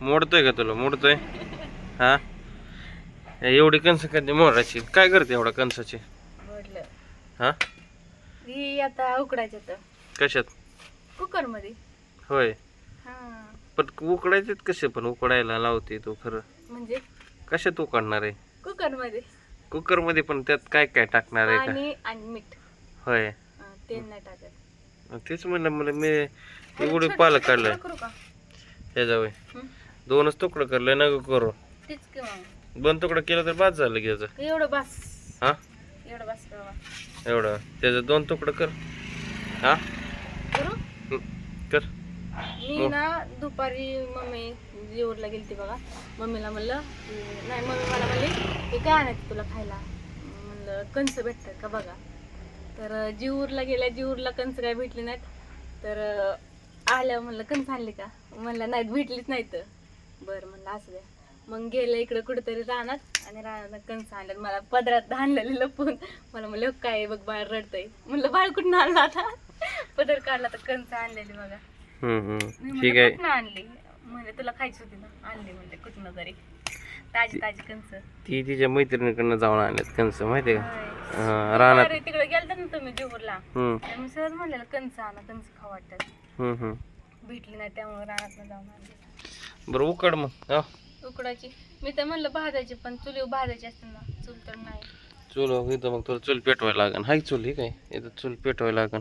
मोडतोय का तुला? मोडतोय? हा? एवढी कणस कधी मोडायची काय करते एवढा कणसाची? हा? ही आता तर. कशात? कुकरमध्ये होय. हा. पण उकडायचे कसे पण? उकडायला लावते तू खरं. म्हणजे? कशात उकडणार आहे? कुकरमध्ये कुकरमध्ये पण त्यात काय काय टाकणार आहे आणि मीठ. होय. तेल नाही टाकत. तेच म्हणलं मला मी एवढी पालक काढलंय करू का? त्याच्या वय हं? दोनच तुकडं करलंय नको करू. तेच की मग. दोन तुकडं केलं तर बाद झालं घ्यायचं एवढं बस. हा? एवढं बस बाबा. एवढं. त्याचं दोन तुकडं कर. हा? करू? कर. मी ना दुपारी मम्मी जेवरला गेलती बघा. मम्मीला म्हणलं अं, नाही मम्मी मला म्हणली हे काय आणायचं तुला खायला. म्हणलं कंस भेटतात का बघा. तर अं, जीवूरला गेल्या जीवूरला कंस काय भेटली नाहीत. तर अं, आल्यावर म्हणलं कंस आणली का? म्हणलं नाहीत भेटलीच नाहीत. बरं म्हणलं असं द्या. मग गेलं इकडं कुठेतरी रानात आणि रानात कंस आणलं मला पदरात आणलेलं लपून. मला म्हणलं "हो काय बघ बाळ रडतंय. म्हणलं बाळ कुठून आणलं आता? पदर काढला तर कंस आणलेली बघा. ठीक आहे. कुठनं आणली? म्हणजे तुला खायची होती ना. आणली म्हणजे कुठनं तरी. ताजी ताजी कंच ती तिच्या मैत्रिणीकडनं जाऊन आणल्यात कणस माहिती का? अरे तिकडे गेलता ना तुम्ही मी सहज म्हणलेलं कंच आणा वाटतात हम्म हम्म. भेटली नाही त्यामुळे रानात जाऊन आणली. बरं उकड मग हा. उकडायची. मी तर म्हणलं भाजायची पण चुली भाजायची असते ना चूल तर नाही. चूल हो, इथं मग तुला चूल पेटवायला लागन. हाय चूल ही काय? इथं चूल पेटवायला लागन.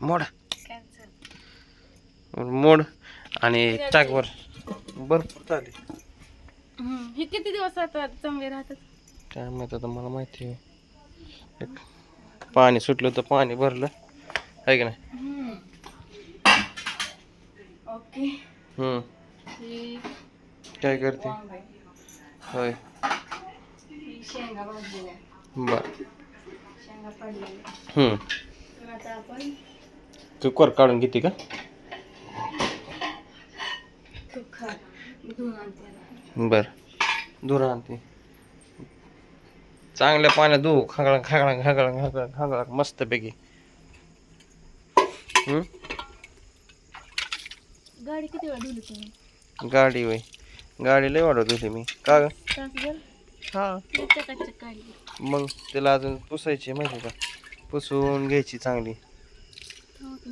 मोड. कॅन्सल. मोड. आणि टाकवर. भरपूर चालेल हे किती दिवस आता चांगले राहतात? काय माहीत आता मला माहिती आहे. एक पाणी सुटलं तर पाणी भरलं. आहे की नाही? ओके. काय करते. होय. शेंगा भाजलेल्या बर. शेंगा पडलेल्या हम्म. तर आता आपण कुकर काढून घेते का? तू खा धुवून आणते आता. बर. दूर आणते. चांगल्या पाण्यात धुवू. खागळा खागळा खागळा खागळा खागळा मस्तपैकी. हम्म. गाडी किती वेळा धुली तुम्ही? गाडी वय गाडी लय वाढवत होती मी. का ग? तासभर हा. चकाचक काढली. मग त्याला अजून पुसायची माहिती का? पुसून घ्यायची चांगली. हो की.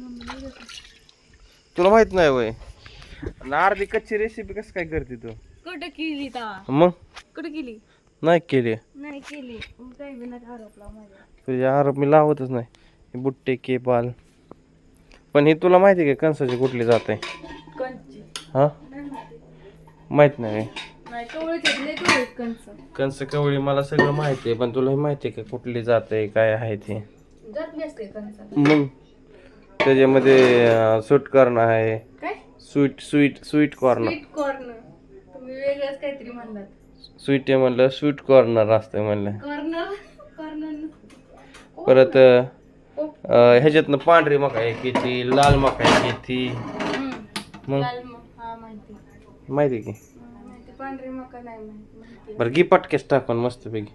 तुला माहीत नाही वय आणि अर्धी कच्ची रेसिपी कसं काय करते तू? कुठं केली मग? कुठं केली? नाही केली. नाही केली. मग काही बी माझ्या तुझ्या आरोप मी लावतच नाही. हे बुट्टे के पाल पण हे तुला माहिती आहे का कंसाची कुठली जात आहे? कंची. हा? माहिती. नाही. कंस कवळी मला सगळं माहिती आहे पण तुला माहिती आहे का कुठली जात आहे काय आहे ते? मग? त्याच्यामध्ये स्वीट कॉर्न आहे. Sweet sweet sweet corn sweet corn तुम्ही वेगळंच काहीतरी म्हणलात. स्वीट आहे म्हणलं स्वीट कॉर्नर असतं म्हणलं. परत ह्याच्यातनं पांढरी मका एक येते लाल मका एक येते मग? हा माहिती. की? मला माहिती. पांढरी मका नाही माहिती. माहिती. बरं घी पटकेस टाकून मस्तपैकी.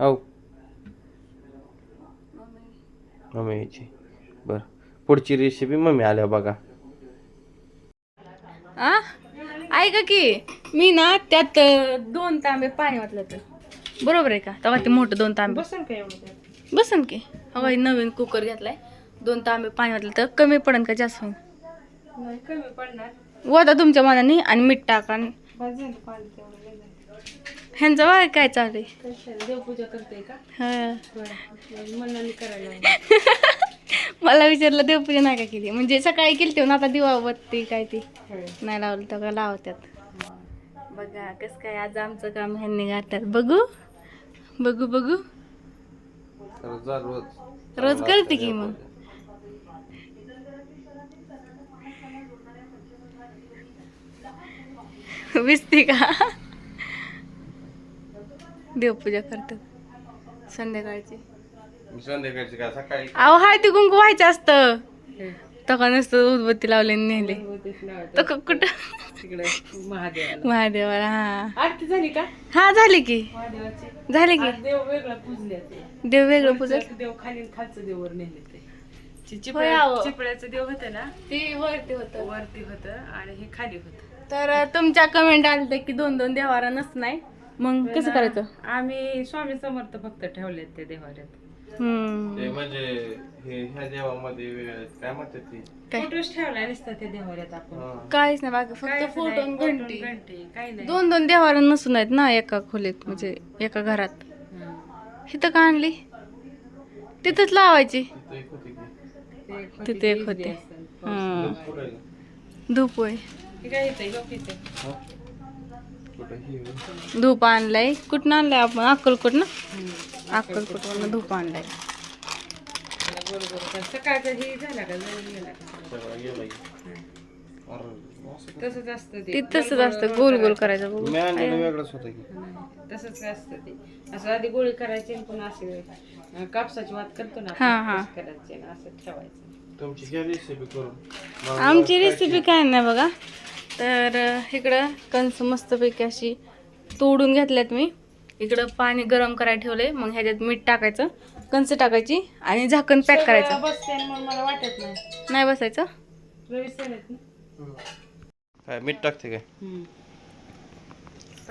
हो मम्मी. मम्मी यायची. बरं. पुढची रेसिपी मम्मी आल्या बघा. आ? ऐका की मी ना त्यात दोन तांबे पाणी वाटलं तर बरोबर आहे का? तेव्हा ते मोठं दोन तांबे. बसन काय एवढं बसन की. हवा नवीन कुकर घेतलाय. दोन तांबे पाणी वाटलं तर कमी पडेल का जास्त होईल नाही कमी पडणार. वता तुमच्या मनाने आणि मीठ टाका. आणि बस झालं पाणी तेवढं लय झालं. ह्यांचं बघा काय चालू आहे? कशाला? देवपूजा करते का? हा. बरं मनाने करायला लागलं. मला विचारलं देवपूजा नाही का केली? म्हणजे सकाळी केली तेव्हा आता दिवाबत्ती काय ती. नाही लावलं तर का लावत्यात? बघा कसं काय आज आमचं काम ह्यांनी गाठतात बघू बघू बघू. रोज रोज करते की मग? विसते का? देवपूजा करतात संध्याकाळची. संध्याकाळची का? सकाळी अहो हळदी कुंकू व्हायचं असतं. तका नसतं उदबत्ती लावले नेले. तेच लावायचं. तर क- कुठं? तिकडे महादेवाला. महादेवाला हा. आरती झाली का? हा झाली की. महादेवाची. झाली की. देव वेगळा पूजले देव वेगळं पूजा देव खाली खालचं देव वर नेले ते. चिपळ्याचं देव होतं ना? ते वरती होतं. वरती होतं आणि हे खाली होतं. तर तुमच्या कमेंट आले की दोन दोन देवारा नस नाही मग कसं करायचं आम्ही स्वामी समर्थ फक्त ठेवलेत ते देवाऱ्यात हम्म ते म्हणजे हे ह्या देवामध्ये वेगळं- काय म्हणतात ते काय? फोटोच ठेवला नसतं ते देवाऱ्यात आपण हा. काहीच नाही बाकी फक्त काहीच फोटो नाही, घंटी आणि घंटी काही नाही दोन दोन देवारा नसून आहेत ना एका खोलीत म्हणजे एका घरात हं. इथं का आणली तिथंच लावायची तिथं एक होती की. ते एक होती, तिथे एक ती होती. इजली असेल. हम्म. कुठं आहे? धूप होय धूप आणलाय. कुठं आणलाय आपण? अक्कलकोट ना हम्म. अक्कलकोट धूप आणलाय. तसंच असतं ते. तसंच असतं. गोल गोल करायचं तसंच असतं ते. असं आधी गोळी करायची आणि पुन्हा असे कापसाची वात करतो ना हा, हा. करायची आणि असं ठेवायचं. आमची काय? रेसिपी काय नाही बघा. तर इकडं कंस मस्तपैकी अशी तोडून घेतल्यात मी. इकडं पाणी गरम करायला ठेवलंय मग ह्याच्यात मीठ टाकायचं कंस टाकायची आणि झाकण पॅक करायचं. मला वाटत नाही. नाही बसायचं? काय मीठ टाकते काय?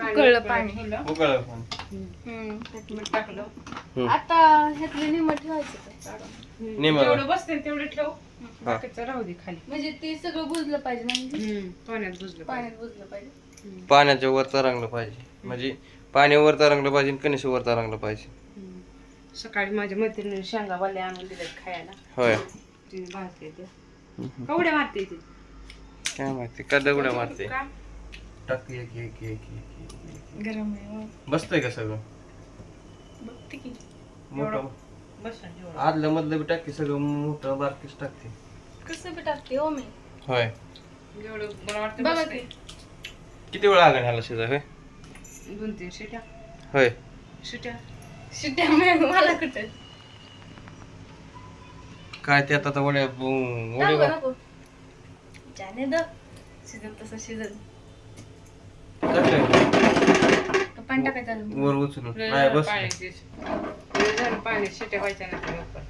उकळलं पाणी. उकळलं पाणी. टाकलं. आता ह्यातलं निम ठेवायचं. निम. जेवढं बसते तेवढं ठेव. बाकीचं राहू दे खाली. म्हणजे ते सगळं बुजलं पाहिजे म्हणजे? पाण्यात बुजलं पाहिजे. पाण्यात बुजलं पाहिजे. पाण्याच्या वर तरंगलं पाहिजे. म्हणजे पाणी वर तरंगलं पाहिजे आणि कणिश वर तरंगलं पाहिजे. हम्म. सकाळी माझ्या मैत्रिणीने शेंगा वाले आणून दिले खायला. होय. तिने भाजते ते. कवड्या मारते ती. काय माहिती का दगड्या मारते? का? टाकते एक एक एक एक एक गरम आहे हो. बसतंय का सगळं? बघते की. मोठं. आदलं मधलं बी टाकते सगळं मोठं बारकीच टाकते. कसं बी टाकते हो मी. होय. जेवढं मला वाटतं बघा. बसते. की किती वेळ लागेल ह्याला शिजा होय? दोन तीन शिट्या. होय. शिट्या. शिट्ट्या मिळाल्या मला कुठं? काय ते आता वड्या नको नको. जाने द शिजत तसं शिजत पाणी टाकायचं अजून. वर उचलून. नाही बस. पाण्याची झालं पाणी शिट्या व्हायच्या नाही लोकांच्या.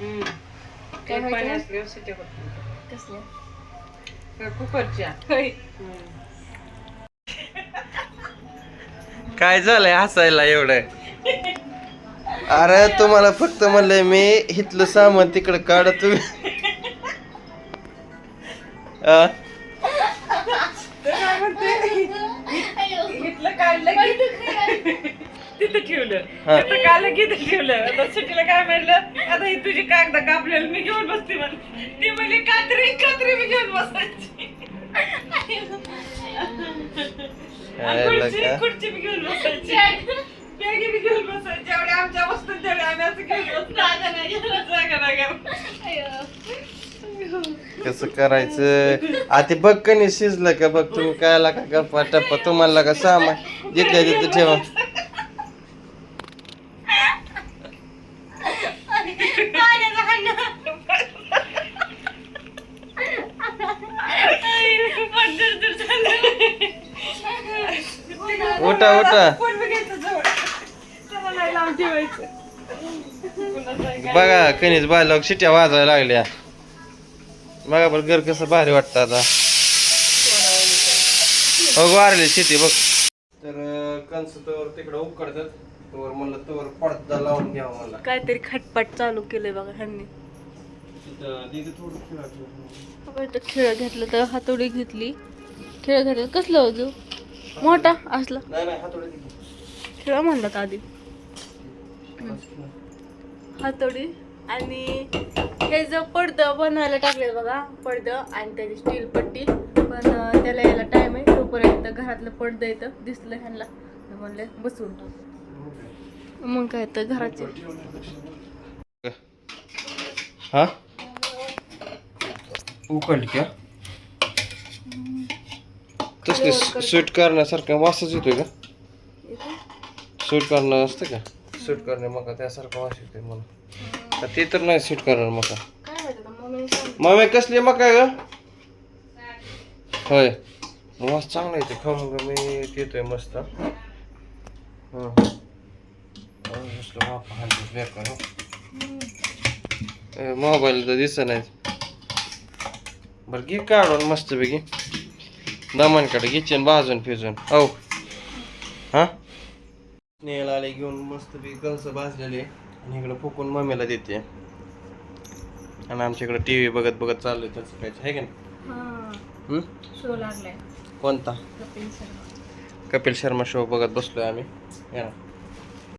हम्म काय काय पाणी व्हायचं? असल्यावर शिट्या होत नाही. कसल्या त्या कुकरच्या होय हम्म. काय झालंय हसायला एवढं अरे तुम्हाला फक्त म्हणलंय मी इथलं सामान तिकडे काढ तुम्ही आ? इथलं काढलं की ठेवलं. हा. तिथं काढलं की तिथं ठेवलं? आता सुट्टीला काय म्हणलं? आता ही तुझी कागद कापलेलं मी घेऊन बसते म्हण ती म्हणली कात्री कात्री मी घेऊन बसायची. आणि खुर्ची मी घेऊन बसायची. बॅगी मी घेऊन बसायची. जेवढ्या आमच्या वस्तू तेवढ्या आम्ही असं घेऊन बसतो. जागा नाही गेलं, जागा नाही गेलं. कसं करायचं? आता बघ कणी शिजलं का? बघ तुम्ही काय का? गप्पा टप्पा तुम्हाला का सामान. जिथल्या तिथं ठेवा उठा उठा फोन बी घ्यायचं जवळ त्याला नाही लावून ठेवायचं पुन्हा जागा. बघा कणीस बायला शिट्या वाजायला लागल्या. बघा बरं घर कसं भारी वाटतं आता. हो वारली शेती बघ. तर कंस तर तिकडे उकडतात. तवर म्हणलं तवर पडदा लावून घ्यावा मला काहीतरी खटपट चालू केलंय बघा ह्यांनी. खेळ घेतलं तर हातोडी घेतली. खेळ घेतलं कसलं होतो मोठा असला. नाही नाही हातोडे दे. खेळ म्हणलं तर आधी. हातोडी आणि हे जर पडदं बनवायला टाकले बघा पडदं आणि त्याची स्टील पट्टी. पण त्याला यायला टाइम आहे. तोपर्यंत घरातलं पडदं येतं दिसलं ह्यांना. म्हणले बसवून टाकू मग काय तर घराचे. हा? उकडली का तसली स्वीट करण्यासारखं वासच येतोय का? स्वीट करणं असतं का? स्वीट करणे मका त्यासारखं वास येतोय मला. ते तर नाही स्वीट करणार मका. मम्मी कसली मका ग? होय. वास चांगला येते खाऊन ग मी येतोय मस्त. मोबाईल तर दिसत नाही बरं घे काढून मस्त पैकी दमनकडे घ्यायची भाजून फिजून. हो हा? नेल आले घेऊन मस्त पैकी कंस भाजलेले. आणि इकडे फुकून मम्मीला देते. आणि आमच्याकडे टी व्ही बघत बघत चाललंय त्याचं काय आहे का नाही? हा. हम्म? शो लागलाय. कोणता? कपिल शर्मा. कपिल शर्मा शो बघत बसलोय आम्ही. या ना.